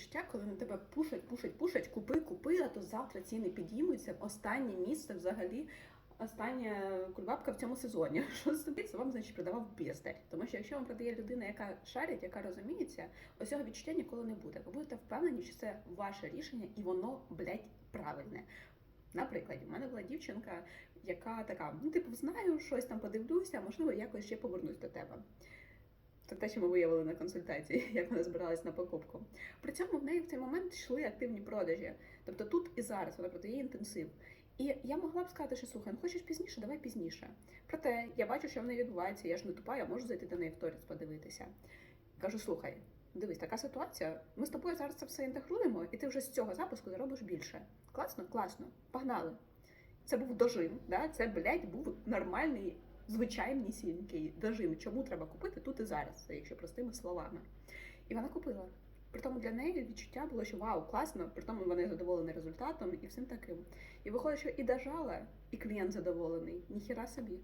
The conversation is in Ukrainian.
відчуття, коли на тебе пушать, пушать, пушать, купи, купи, а то завтра ціни підіймуться. Останнє місце взагалі. Остання кульбабка в цьому сезоні. Що студиться, вам значить продавав бездарь. Тому що якщо вам продає людина, яка шарить, яка розуміється, ось цього відчуття ніколи не буде. Ви будете впевнені, що це ваше рішення, і воно, блядь, правильне. Наприклад, у мене була дівчинка, яка така: ну, типу, знаю, щось там подивлюся, можливо, якось ще повернусь до тебе. Це те, що ми виявили на консультації, як вона збиралась на покупку. При цьому в неї в цей момент йшли активні продажі. Тобто тут і зараз вона продає інтенсив. І я могла б сказати, що слухай, ну хочеш пізніше, давай пізніше. Проте я бачу, що в неї відбувається, я ж не тупа, я можу зайти до неї в торіс подивитися. Кажу, слухай, дивись, така ситуація. Ми з тобою зараз це все інтегруємо, і ти вже з цього запуску заробиш більше. Класно? Класно. Погнали. Це був дожим, да? це, блядь, був нормальний, звичайнісінький дожин, Чому треба купити тут і зараз, якщо простими словами. І вона купила. Притому для неї відчуття було, що вау, класно, притому вони задоволені результатом і всім таким. І виходить, що і дожала, і клієнт задоволений. Ніхіра собі.